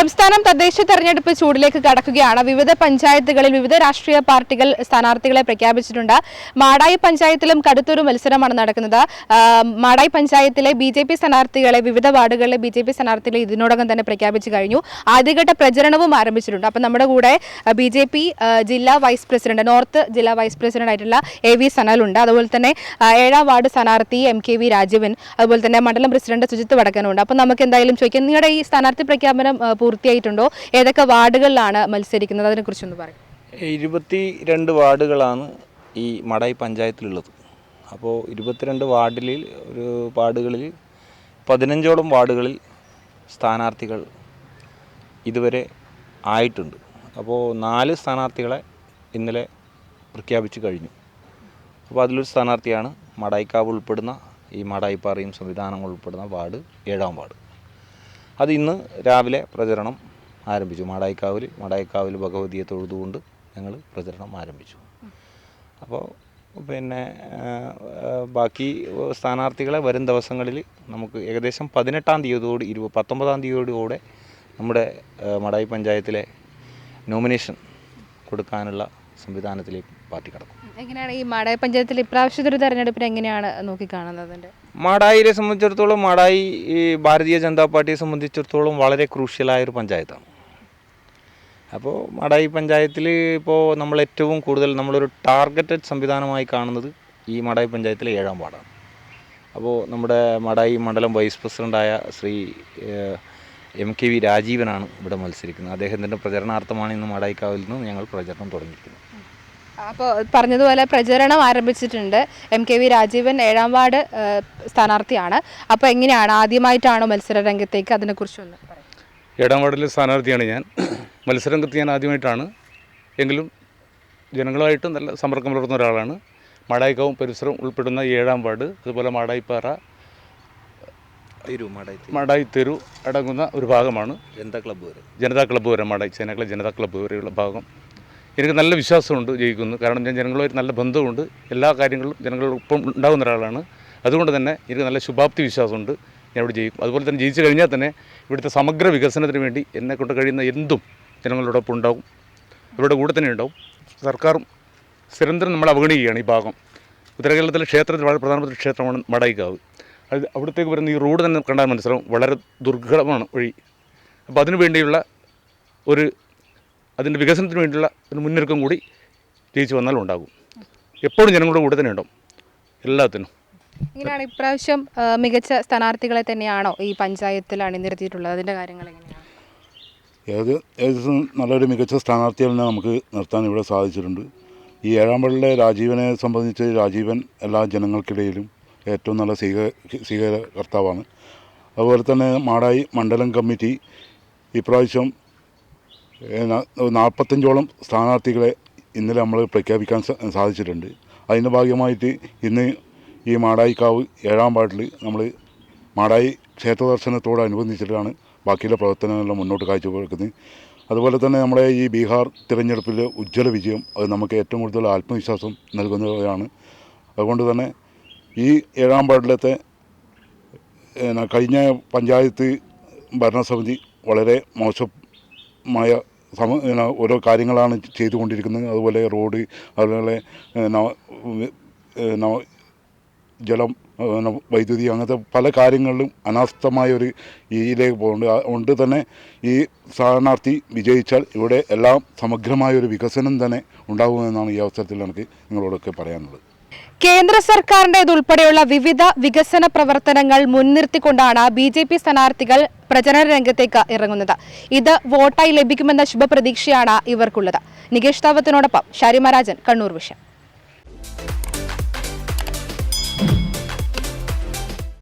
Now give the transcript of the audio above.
സംസ്ഥാനം തദ്ദേശ തെരഞ്ഞെടുപ്പ് ചൂടിലേക്ക് കടക്കുകയാണ്. വിവിധ പഞ്ചായത്തുകളിൽ വിവിധ രാഷ്ട്രീയ പാർട്ടികൾ സ്ഥാനാർത്ഥികളെ പ്രഖ്യാപിച്ചിട്ടുണ്ട്. മാടായി പഞ്ചായത്തിലും കടുത്തൊരു മത്സരമാണ് നടക്കുന്നത്. മാടായി പഞ്ചായത്തിലെ ബി ജെ പി സ്ഥാനാർത്ഥികളെ വിവിധ വാർഡുകളിലെ ബി ജെ പി സ്ഥാനാർത്ഥികളെ ഇതിനോടകം തന്നെ പ്രഖ്യാപിച്ചു കഴിഞ്ഞു. ആദ്യഘട്ട പ്രചരണവും ആരംഭിച്ചിട്ടുണ്ട്. അപ്പം നമ്മുടെ കൂടെ ബി ജെ പി ജില്ലാ വൈസ് പ്രസിഡന്റ് നോർത്ത് ജില്ലാ വൈസ് പ്രസിഡന്റ് ആയിട്ടുള്ള എ വി സനലുണ്ട്. അതുപോലെ തന്നെ ഏഴാം വാർഡ് സ്ഥാനാർത്ഥി എം കെ വി രാജീവൻ. അതുപോലെ തന്നെ മണ്ഡലം പ്രസിഡന്റ് സുജിത്ത് വടക്കനുണ്ട്. അപ്പം നമുക്ക് എന്തായാലും ചോദിക്കാം നിങ്ങളുടെ ഈ സ്ഥാനാർത്ഥി പ്രഖ്യാപനം പൂർത്തിയായിട്ടുണ്ടോ? ഏതൊക്കെ വാർഡുകളിലാണ് മത്സരിക്കുന്നത്? അതിനെക്കുറിച്ചൊന്ന് പറയും. ഇരുപത്തി രണ്ട് വാർഡുകളാണ് ഈ മടായി പഞ്ചായത്തിലുള്ളത്. അപ്പോൾ ഇരുപത്തിരണ്ട് വാർഡിൽ ഒരു വാർഡുകളിൽ പതിനഞ്ചോളം വാർഡുകളിൽ സ്ഥാനാർത്ഥികൾ ഇതുവരെ ആയിട്ടുണ്ട്. അപ്പോൾ നാല് സ്ഥാനാർത്ഥികളെ ഇന്നലെ പ്രഖ്യാപിച്ചു കഴിഞ്ഞു. അപ്പോൾ അതിലൊരു സ്ഥാനാർത്ഥിയാണ് മടായിക്കാവ് ഉൾപ്പെടുന്ന ഈ മടായിപ്പാറയും സംവിധാനങ്ങൾ ഉൾപ്പെടുന്ന വാർഡ് ഏഴാം വാർഡ്. അത് ഇന്ന് രാവിലെ പ്രചരണം ആരംഭിച്ചു. മാടായിക്കാവിൽ മാടായിക്കാവിൽ ഭഗവതിയെ തൊഴുതുകൊണ്ട് ഞങ്ങൾ പ്രചരണം ആരംഭിച്ചു. അപ്പോൾ പിന്നെ ബാക്കി സ്ഥാനാർത്ഥികളെ വരും ദിവസങ്ങളിൽ നമുക്ക് ഏകദേശം പതിനെട്ടാം തീയതിയോട് ഇരുപ പത്തൊമ്പതാം തീയതിയോടുകൂടെ നമ്മുടെ മടായി പഞ്ചായത്തിലെ നോമിനേഷൻ കൊടുക്കാനുള്ള സംവിധാനത്തിലേക്ക് പാർട്ടി കടക്കും. എങ്ങനെയാണ് ഈ മാടായി പഞ്ചായത്തിൽ ഇപ്രാവശ്യത്തെ ഒരു തെരഞ്ഞെടുപ്പിന് എങ്ങനെയാണ് നോക്കിക്കാണുന്നത് കാണുന്നത് മാടായിയെ സംബന്ധിച്ചിടത്തോളം മാടായി ഈ ഭാരതീയ ജനതാ പാർട്ടിയെ സംബന്ധിച്ചിടത്തോളം വളരെ ക്രൂഷ്യലായ ഒരു പഞ്ചായത്താണ്. അപ്പോൾ മാടായി പഞ്ചായത്തിൽ ഇപ്പോൾ നമ്മൾ ഏറ്റവും കൂടുതൽ നമ്മളൊരു ടാർഗറ്റഡ് സംവിധാനമായി കാണുന്നത് ഈ മാടായി പഞ്ചായത്തിലെ ഏഴാം വാർഡാണ്. അപ്പോൾ നമ്മുടെ മാടായി മണ്ഡലം വൈസ് പ്രസിഡന്റായ ശ്രീ എം കെ വി രാജീവനാണ് ഇവിടെ മത്സരിക്കുന്നത്. അദ്ദേഹത്തിന്റെ പ്രചരണാർത്ഥമാണ് ഇന്ന് മാടായിക്കാവിൽ നിന്ന് ഞങ്ങൾ പ്രചരണം തുടങ്ങിയിരിക്കുന്നത്. അപ്പോൾ പറഞ്ഞതുപോലെ പ്രചരണം ആരംഭിച്ചിട്ടുണ്ട്. എം കെ വി രാജീവൻ ഏഴാം വാർഡ് സ്ഥാനാർത്ഥിയാണ്. അപ്പോൾ എങ്ങനെയാണ് ആദ്യമായിട്ടാണോ മത്സര രംഗത്തേക്ക് അതിനെക്കുറിച്ചൊന്ന് പറയും. ഏഴാം വാർഡിലെ സ്ഥാനാർത്ഥിയാണ് ഞാൻ. മത്സരരംഗത്ത് ഞാൻ ആദ്യമായിട്ടാണ്. എങ്കിലും ജനങ്ങളുമായിട്ട് നല്ല സമ്പർക്കം പുലർത്തുന്ന ഒരാളാണ്. മാടായിക്കാവും പരിസരം ഉൾപ്പെടുന്ന ഏഴാം വാർഡ് അതുപോലെ മാടായിപ്പാറ മാടായി തെരു അടങ്ങുന്ന ഒരു ഭാഗമാണ്. ജനതാ ക്ലബ്ബ് വരെ. ജനതാ ക്ലബ്ബ് വരെ മാടായി ചേനക്കളെ ജനതാ ക്ലബ്ബ് വരെയുള്ള ഭാഗം. എനിക്ക് നല്ല വിശ്വാസമുണ്ട് ജയിക്കുന്നു. കാരണം ഞാൻ ജനങ്ങളുമായിട്ട് നല്ല ബന്ധമുണ്ട്. എല്ലാ കാര്യങ്ങളും ജനങ്ങളോടൊപ്പം ഉണ്ടാകുന്ന ഒരാളാണ്. അതുകൊണ്ട് തന്നെ എനിക്ക് നല്ല ശുഭാപ്തി വിശ്വാസമുണ്ട്. ഞാൻ ഇവിടെ ജയിക്കും. അതുപോലെ തന്നെ ജയിച്ചു കഴിഞ്ഞാൽ തന്നെ ഇവിടുത്തെ സമഗ്ര വികസനത്തിന് വേണ്ടി എന്നെ കൊണ്ട് കഴിയുന്ന എന്തും ജനങ്ങളോടൊപ്പം ഉണ്ടാകും. ഇവരുടെ കൂടെ തന്നെ ഉണ്ടാവും സർക്കാർ സ്ഥിരന്തരം നമ്മൾ അവഗണിക്കുകയാണ് ഈ ഭാഗം. ഉത്തരകേരളത്തിലെ ക്ഷേത്രത്തിൽ വളരെ പ്രധാനപ്പെട്ട ക്ഷേത്രമാണ് മടായിക്കാവ്. അത് അവിടത്തേക്ക് വരുന്ന ഈ റോഡ് തന്നെ കണ്ടാൽ മനസ്സിലാവും. വളരെ ദുർഘടമാണ് വഴി. അപ്പോൾ അതിനു വേണ്ടിയുള്ള ഒരു അതിന്റെ വികസനത്തിന് വേണ്ടിയുള്ള ഒരു മുന്നൊരുക്കം കൂടി ജയിച്ചു വന്നാൽ ഉണ്ടാകും. എപ്പോഴും ജനങ്ങളുടെ കൂടെ തന്നെ ഉണ്ടാവും. എല്ലാത്തിനും. ഇങ്ങനെയാണ് ഇപ്രാവശ്യം മികച്ച സ്ഥാനാർത്ഥികളെ തന്നെയാണോ ഈ പഞ്ചായത്തിൽ അണിനിരത്തിയിട്ടുള്ളത്? അതിന്റെ കാര്യങ്ങൾ എങ്ങനെയാണ്? ഏത് ഏകദേശം നല്ലൊരു മികച്ച സ്ഥാനാർത്ഥികളെ നമുക്ക് നിർത്താൻ ഇവിടെ സാധിച്ചിട്ടുണ്ട്. ഈ ഏഴാം പള്ളിയിലെ രാജീവനെ സംബന്ധിച്ച് രാജീവൻ എല്ലാ ജനങ്ങൾക്കിടയിലും ഏറ്റവും നല്ല സ്വീക സ്വീകർത്താവാണ് അതുപോലെ തന്നെ മാടായി മണ്ഡലം കമ്മിറ്റി ഇപ്രാവശ്യം നാൽപ്പത്തഞ്ചോളം സ്ഥാനാർത്ഥികളെ ഇന്നലെ നമ്മൾ പ്രഖ്യാപിക്കാൻ സാധിച്ചിട്ടുണ്ട്. അതിന്റെ ഭാഗമായിട്ട് ഇന്ന് ഈ മാടായിക്കാവ് ഏഴാം വാർഡിൽ നമ്മൾ മാടായി ക്ഷേത്ര ദർശനത്തോടനുബന്ധിച്ചിട്ടാണ് ബാക്കിയുള്ള പ്രവർത്തനങ്ങളെല്ലാം മുന്നോട്ട് കാഴ്ചവെക്കുന്നത്. അതുപോലെ തന്നെ നമ്മുടെ ഈ ബീഹാർ തിരഞ്ഞെടുപ്പിലെ ഉജ്ജ്വല വിജയം അത് നമുക്ക് ഏറ്റവും കൂടുതൽ ആത്മവിശ്വാസം നൽകുന്നതാണ്. അതുകൊണ്ട് തന്നെ ഈ ഏഴാം വാർഡിലത്തെ കഴിഞ്ഞ പഞ്ചായത്ത് ഭരണസമിതി വളരെ മോശമായ സമ ഓരോ കാര്യങ്ങളാണ് ചെയ്തുകൊണ്ടിരിക്കുന്നത്. അതുപോലെ റോഡ് അതുപോലെ ജലം വൈദ്യുതി അങ്ങനത്തെ പല കാര്യങ്ങളിലും അനാസ്ഥമായ ഒരു രീതിയിലേക്ക് പോകുന്നുണ്ട്. അതുകൊണ്ട് തന്നെ ഈ സ്ഥാനാർത്ഥി വിജയിച്ചാൽ ഇവിടെ എല്ലാം സമഗ്രമായ ഒരു വികസനം തന്നെ ഉണ്ടാകുമെന്നാണ് ഈ അവസരത്തിൽ എനിക്ക് നിങ്ങളോടൊക്കെ പറയാനുള്ളത്. കേന്ദ്ര സർക്കാരിന്റെതുൾപ്പെടെയുള്ള വിവിധ വികസന പ്രവർത്തനങ്ങൾ മുൻനിർത്തിക്കൊണ്ടാണ് ബി ജെ പി സ്ഥാനാർത്ഥികൾ പ്രചരണ രംഗത്തേക്ക് ഇറങ്ങുന്നത്. ഇത് വോട്ടായി ലഭിക്കുമെന്ന ശുഭപ്രതീക്ഷയാണ് ഇവർക്കുള്ളത്. നികേഷ് താവത്തിനോടൊപ്പം ഷാരിമരാജൻ കണ്ണൂർ വിഷയം